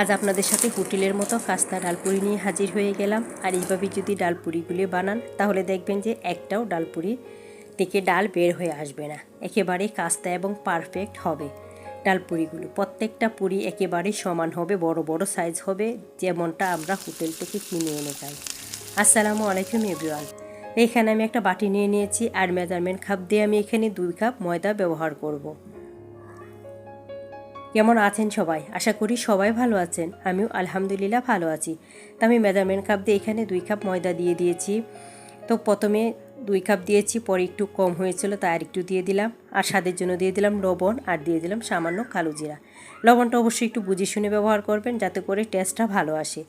আজ আপনাদের সাথে হোটেলের মতো কাস্তা ডালপুরি নিয়ে হাজির হয়ে গেলাম। আর এইভাবে যদি ডালপুরিগুলি বানান, তাহলে দেখবেন যে একটাও ডালপুরি থেকে ডাল বের হয়ে আসবে না। একেবারে কাস্তা এবং পারফেক্ট হবে ডালপুরিগুলো। প্রত্যেকটা পুরি একেবারে সমান হবে, বড় বড় সাইজ হবে, যেমনটা আমরা হোটেল থেকে কিনে এনে খাই। আসসালামু আলাইকুম এভরিওয়ান। এখানে আমি একটা বাটি নিয়ে নিয়েছি, আর মেজারমেন্ট কাপ দিয়ে আমি এখানে দুই কাপ ময়দা ব্যবহার করব। কেমন আছেন সবাই? আশা করি সবাই ভালো আছেন। আমিও আলহামদুলিল্লাহ ভালো আছি। তো আমি মেজারমেন্ট কাপ দিয়ে এখানে দুই কাপ ময়দা দিয়ে দিয়েছি। তো প্রথমে দুই কাপ দিয়েছি, পরে একটু কম হয়েছিল, তাই আর একটু দিয়ে দিলাম। আর স্বাদের জন্য দিয়ে দিলাম লবণ আর দিয়ে দিলাম সামান্য কালো জিরা। লবণটা অবশ্যই একটু বুঝে শুনে ব্যবহার করবেন, যাতে করে টেস্টটা ভালো আসে।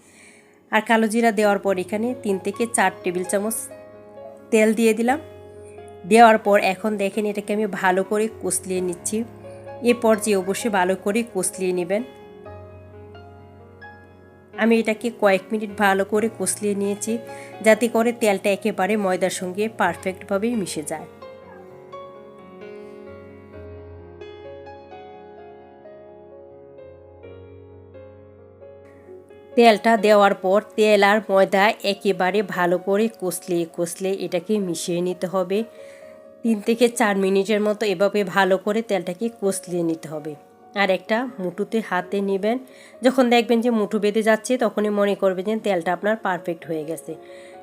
আর কালো জিরা দেওয়ার পর এখানে তিন থেকে চার টেবিল চামচ তেল দিয়ে দিলাম। দেওয়ার পর এখন দেখেন এটাকে আমি ভালো করে কষলিয়ে নিচ্ছি। এ পর্যায়ে অবশ্যই ভালো করে কষলিয়ে নেবেন। আমি এটাকে কয়েক মিনিট ভালো করে কষলিয়ে নিয়েছি, যাতে করে তেলটা একেবারে ময়দার সঙ্গে পারফেক্টভাবেই মিশে যায়। তেলটা দেওয়ার পর তেল আর ময়দা একেবারে ভালো করে কষলে কষলে এটাকে মিশিয়ে নিতে হবে। তিন থেকে চার মিনিটের মতো এভাবে ভালো করে তেলটাকে কষলিয়ে নিতে হবে। আর একটা মুঠুতে হাতে নেবেন। যখন দেখবেন যে মুঠু বেঁধে যাচ্ছে, তখনই মনে করবেন যে তেলটা আপনার পারফেক্ট হয়ে গেছে।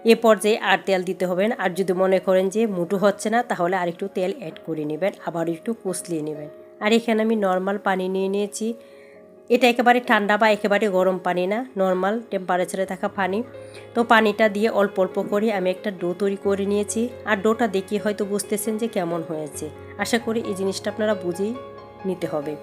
এ পর্যায়ে আর তেল দিতে হবে না। আর যদি মনে করেন যে মুঠু হচ্ছে না, তাহলে আর একটু তেল অ্যাড করে নেবেন। আবার একটু কষলিয়ে নেবেন। আর এখানে আমি নর্মাল পানি নিয়ে নিয়েছি। এটা একেবারে ঠান্ডা বা একেবারে গরম পানি না নর্মাল টেম্পারেচারে থাকা পানি। তো পানিটা দিয়ে অল্প অল্প করে আমি একটা ডো তৈরি করে নিয়েছি। আর ডোটা দেখিয়ে হয়তো বুঝতেছেন যে কেমন হয়েছে। আশা করি এই জিনিসটা আপনারা বুঝেই নিতে হবে।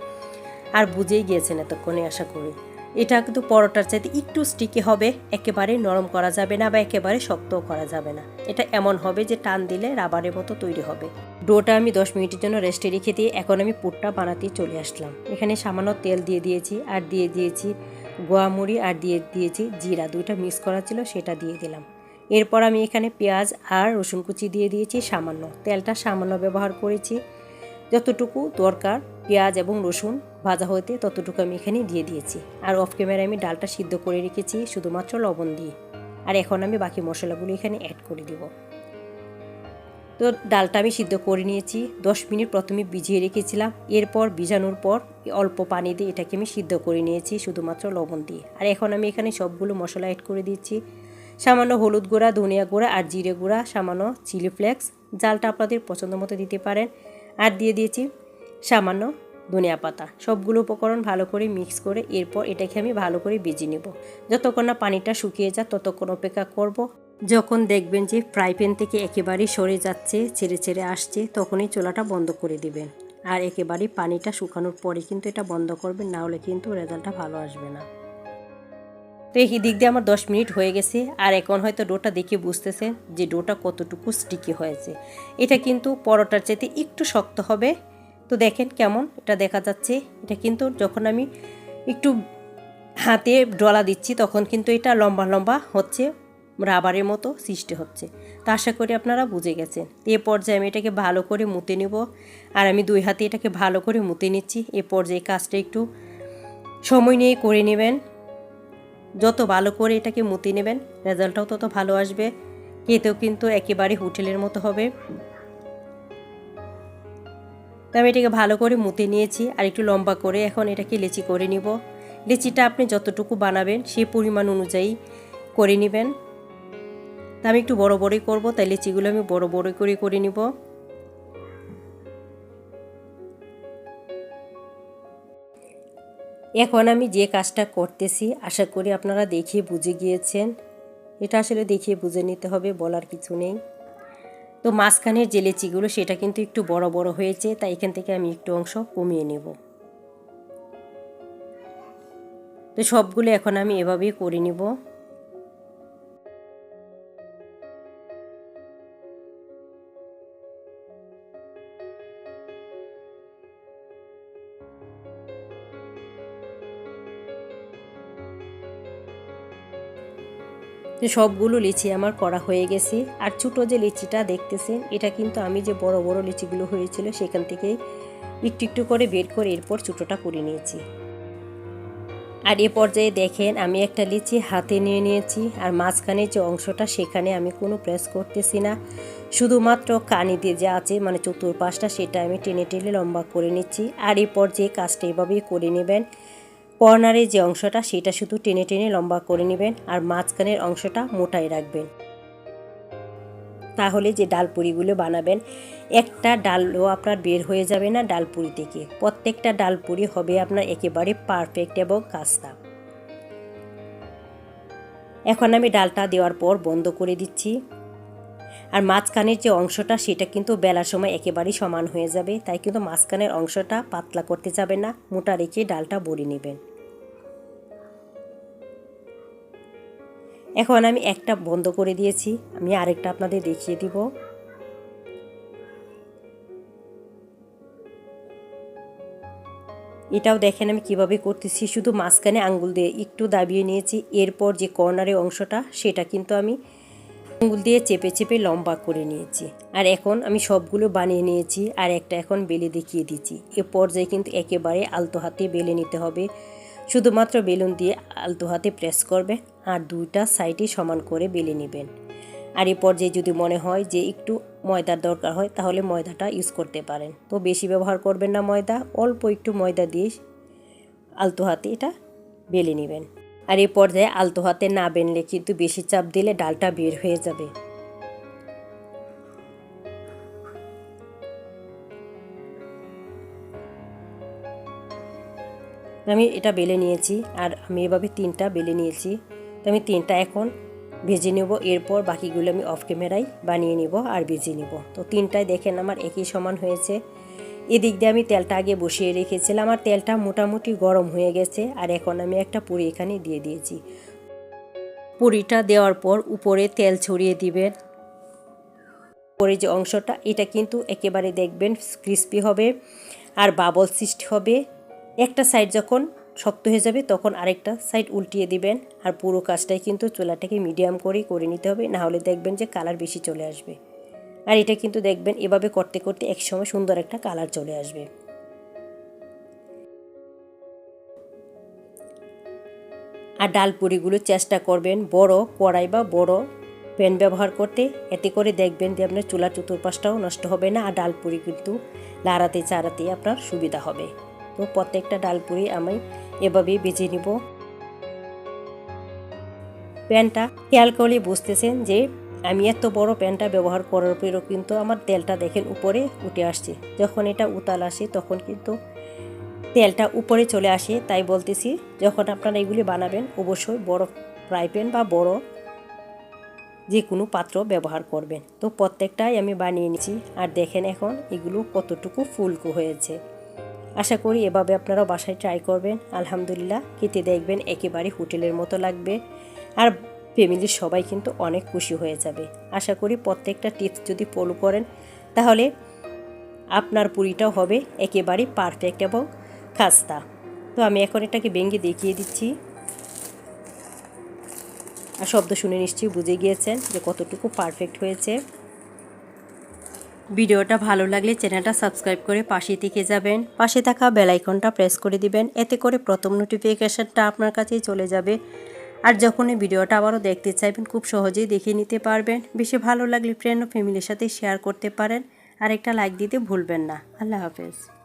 আর বুঝেই গিয়েছেন এতক্ষণে, আশা করি। এটা কিন্তু পরোটার চাইতে একটু স্টিকি হবে, একেবারে নরম করা যাবে না বা একেবারে শক্তও করা যাবে না। এটা এমন হবে যে টান দিলে রাবারের মতো তৈরি হবে। ডোটা আমি দশ মিনিটের জন্য রেস্টে রেখে দিয়ে এখন আমি পুরটা বানাতে চলে আসলাম। এখানে সামান্য তেল দিয়ে দিয়েছি, আর দিয়ে দিয়েছি গোয়ামুড়ি আর দিয়ে দিয়েছি জিরা। দুইটা মিক্স করা ছিল, সেটা দিয়ে দিলাম। এরপর আমি এখানে পেঁয়াজ আর রসুন কুচি দিয়ে দিয়েছি সামান্য। তেলটা সামান্য ব্যবহার করেছি। যতটুকু দরকার পেঁয়াজ এবং রসুন ভাজা হইতে ততটুকু আমি এখানে দিয়ে দিয়েছি। আর অফ ক্যামেরায় আমি ডালটা সিদ্ধ করে রেখেছি, শুধুমাত্র লবণ দিয়ে। আর এখন আমি বাকি মশলাগুলো এখানে অ্যাড করে দিব। তো ডালটা আমি সিদ্ধ করে নিয়েছি, দশ মিনিট প্রথমে ভিজিয়ে রেখেছিলাম। এরপর ভিজানোর পর অল্প পানি দিয়ে এটাকে আমি সিদ্ধ করে নিয়েছি, শুধুমাত্র লবণ দিয়ে। আর এখন আমি এখানে সবগুলো মশলা অ্যাড করে দিচ্ছি। সামান্য হলুদ গুঁড়া, ধনিয়া গুঁড়া আর জিরে গুঁড়া, সামান্য চিলি ফ্লেক্স জালটা আপনাদের পছন্দ মতো দিতে পারেন। আর দিয়ে দিয়েছি সামান্য ধনিয়া পাতা। সবগুলো উপকরণ ভালো করে মিক্স করে এরপর এটাকে আমি ভালো করে বেজে নেব। যতক্ষণ না পানিটা শুকিয়ে যায়, ততক্ষণ অপেক্ষা করব। যখন দেখবেন যে ফ্রাই প্যান থেকে একেবারেই সরে যাচ্ছে, ছেড়ে ছেড়ে আসছে, তখনই চোলাটা বন্ধ করে দিবেন। আর একেবারে পানিটা শুকানোর পরে কিন্তু এটা বন্ধ করবেন, না হলে কিন্তু রেজাল্টটা ভালো আসবে না। তো এই দিক দিয়ে আমার দশ মিনিট হয়ে গেছে। আর এখন হয়তো ডোটা দেখে বুঝতেছেন যে ডোটা কতটুকু স্টিকি হয়েছে। এটা কিন্তু পরোটার চাইতে একটু শক্ত হবে। তো দেখেন কেমন, এটা দেখা যাচ্ছে। এটা কিন্তু যখন আমি একটু হাতে ডলা দিচ্ছি, তখন কিন্তু এটা লম্বা লম্বা হচ্ছে, রাবারের মতো সৃষ্টি হচ্ছে। তা আশা করি আপনারা বুঝে গেছেন। এ পর্যায়ে আমি এটাকে ভালো করে মুতে নেব। আর আমি দুই হাতে এটাকে ভালো করে মুতে নিচ্ছি। এ পর্যায়ে কাজটা একটু সময় নিয়ে করে নেবেন। যত ভালো করে এটাকে মুতে নেবেন, রেজাল্টটাও তত ভালো আসবে। খেতেও কিন্তু একেবারে হোটেলের মতো হবে। তো আমি এটাকে ভালো করে মুতে নিয়েছি আর একটু লম্বা করে এখন এটাকে লেচি করে নিব। লেচিটা আপনি যতটুকু বানাবেন সেই পরিমাণ অনুযায়ী করে নেবেন। তা আমি একটু বড় বড়ই করব, তাই লেচিগুলো আমি বড় বড় করে করে নিব। এখন আমি যে কাজটা করতেছি, আশা করি আপনারা দেখিয়ে বুঝে গিয়েছেন। এটা আসলে দেখিয়ে বুঝে নিতে হবে, বলার কিছু নেই। তো মাঝখানের যে লেচিগুলো, সেটা কিন্তু একটু বড় বড় হয়েছে, তাই এখান থেকে আমি একটু অংশ কমিয়ে নেব। তো সবগুলো এখন আমি এভাবেই করে নিব। তো সবগুলো লিচি আমার করা হয়ে গেছে। আর ছোটো যে লিচিটা দেখতেছেন, এটা কিন্তু আমি যে বড় বড় লিচিগুলো হয়েছিল সেখান থেকে একটু একটু করে বের করে এরপর ছোটোটা করে নিয়েছি। আর এ পর্যায়ে দেখেন, আমি একটা লিচি হাতে নিয়ে নিয়েছি আর মাঝখানে যে অংশটা সেখানে আমি কোনো প্রেস করতেছি না। শুধুমাত্র কানি দিয়ে যে আছে মানে চতুর্পাশটা, সেটা আমি টেনে টেনে লম্বা করে নিচ্ছি। আর এই পর্যায়ে কাজটা এভাবেই করে নেবেন। কর্নারের যে অংশটা, সেটা শুধু টেনে টেনে লম্বা করে নেবেন আর মাঝখানের অংশটা মোটাই রাখবেন। তাহলে যে ডালপুরিগুলো বানাবেন, একটা ডালও আপনার বের হয়ে যাবে না ডালপুরি থেকে। প্রত্যেকটা ডালপুরি হবে আপনার একেবারে পারফেক্ট এবং কাস্তা এখন আমি ডালটা দেওয়ার পর বন্ধ করে দিচ্ছি। আর মাঝখানের যে অংশটা, সেটা কিন্তু বেলার সময় একেবারেই সমান হয়ে যাবে, তাই কিন্তু মাঝখানের অংশটা পাতলা করতে যাবে না, মোটা রেখে ডালটা বড়ি নেবেন। এখন আমি একটা বন্ধ করে দিয়েছি। আমি আরেকটা আপনাদের দেখিয়ে দিব। এটাও দেখেন আমি কীভাবে করতেছি। শুধু মাঝখানে আঙ্গুল দিয়ে একটু দাবিয়ে নিয়েছি। এরপর যে কর্নারের অংশটা, সেটা কিন্তু আমি আঙ্গুল দিয়ে চেপে চেপে লম্বা করে নিয়েছি। আর এখন আমি সবগুলো বানিয়ে নিয়েছি। আর একটা এখন বেলে দেখিয়ে দিচ্ছি। এ পর্যায়ে কিন্তু একেবারে আলতো হাতে বেলে নিতে হবে। শুধুমাত্র বেলুন দিয়ে আলতো হাতে প্রেস করবে আর দুইটা সাইডে সমান করে বেলে নেবেন। আর এ পর্যায়ে যদি মনে হয় যে একটু ময়দার দরকার হয়, তাহলে ময়দাটা ইউজ করতে পারেন। তো বেশি ব্যবহার করবেন না ময়দা, অল্প একটু ময়দা দিয়ে আলতো হাতে এটা বেলে নেবেন। আর এ পর্যায়ে আলতো হাতে না বেনলে কিন্তু বেশি চাপ দিলে ডালটা বের হয়ে যাবে। আমি এটা বেলে নিয়েছি আর আমি এভাবে তিনটা বেলে নিয়েছি। তো আমি তিনটা এখন ভেজে নেব, এরপর বাকিগুলো আমি অফ ক্যামেরায় বানিয়ে নিব আর ভেজে নিব। তো তিনটায় দেখেন আমার একই সমান হয়েছে। এদিক দিয়ে আমি তেলটা আগে বসিয়ে রেখেছিলাম আমার তেলটা মোটামুটি গরম হয়ে গেছে আর এখন আমি একটা পুরি এখানে দিয়ে দিয়েছি। পুরিটা দেওয়ার পর উপরে তেল ছড়িয়ে দিবেন। উপরে যে অংশটা, এটা কিন্তু একেবারে দেখবেন ক্রিস্পি হবে আর বাবল সৃষ্টি হবে। একটা সাইড যখন শক্ত হয়ে যাবে, তখন আরেকটা সাইড উল্টিয়ে দিবেন। আর পুরো কাজটাই কিন্তু চুলাটাকে মিডিয়াম করেই করে নিতে হবে, না হলে দেখবেন যে কালার বেশি চলে আসবে। আর এটা কিন্তু দেখবেন, এভাবে করতে করতে একসময় সুন্দর একটা কালার চলে আসবে। আর ডাল পুরিগুলো চেষ্টা করবেন বড় কড়াই বা বড় প্যান ব্যবহার করতে। এতে করে দেখবেন যে আপনার চুলার চতুর্পাশটাও নষ্ট হবে না, আর ডাল পুরি কিন্তু লাড়াতে চাড়াতে আপনার সুবিধা হবে। তো প্রত্যেকটা ডাল পুরি আমি এভাবেই বেজে নিব। প্যানটা খেয়াল করলে বুঝতেছেন যে আমি এত বড় প্যানটা ব্যবহার করার পরেও কিন্তু আমার তেলটা দেখেন উপরে উঠে আসছে। যখন এটা উতাল আসে তখন কিন্তু তেলটা উপরে চলে আসে, তাই বলতেছি যখন আপনারা এগুলি বানাবেন অবশ্যই বড় ফ্রাই প্যান বা বড় যে কোনো পাত্র ব্যবহার করবেন। তো প্রত্যেকটাই আমি বানিয়ে নিচ্ছি আর দেখেন এখন এগুলো কতটুকু ফুলকো হয়েছে। আশা করি এভাবে আপনারাও বাসায় ট্রাই করবেন। আলহামদুলিল্লাহ, খেতে দেখবেন, একেবারে হোটেলের মতো লাগবে। আর ফ্যামিলির সবাই কিন্তু অনেক খুশি হয়ে যাবে। আশা করি প্রত্যেকটা টিপস যদি ফলো করেন, তাহলে আপনার পুরিটাও হবে একেবারে পারফেক্ট এবং খাস্তা। তো আমি এখন এটাকে ভেঙে দেখিয়ে দিচ্ছি। আর শব্দ শুনে নিশ্চয়ই বুঝে গিয়েছেন যে কতটুকু পারফেক্ট হয়েছে। ভিডিওটা ভালো লাগলে চ্যানেলটা সাবস্ক্রাইব করে পাশে থেকে যাবেন। পাশে থাকা বেলাইকনটা প্রেস করে দিবেন। এতে করে প্রথম নোটিফিকেশানটা আপনার কাছেই চলে যাবে। আর যখন এই ভিডিওটা আবারও দেখতে চাইবেন, খুব সহজেই দেখে নিতে পারবেন। বেশি ভালো লাগলে ফ্রেন্ড ও ফ্যামিলির সাথে শেয়ার করতে পারেন। আর একটা লাইক দিতে ভুলবেন না। আল্লাহ হাফেজ।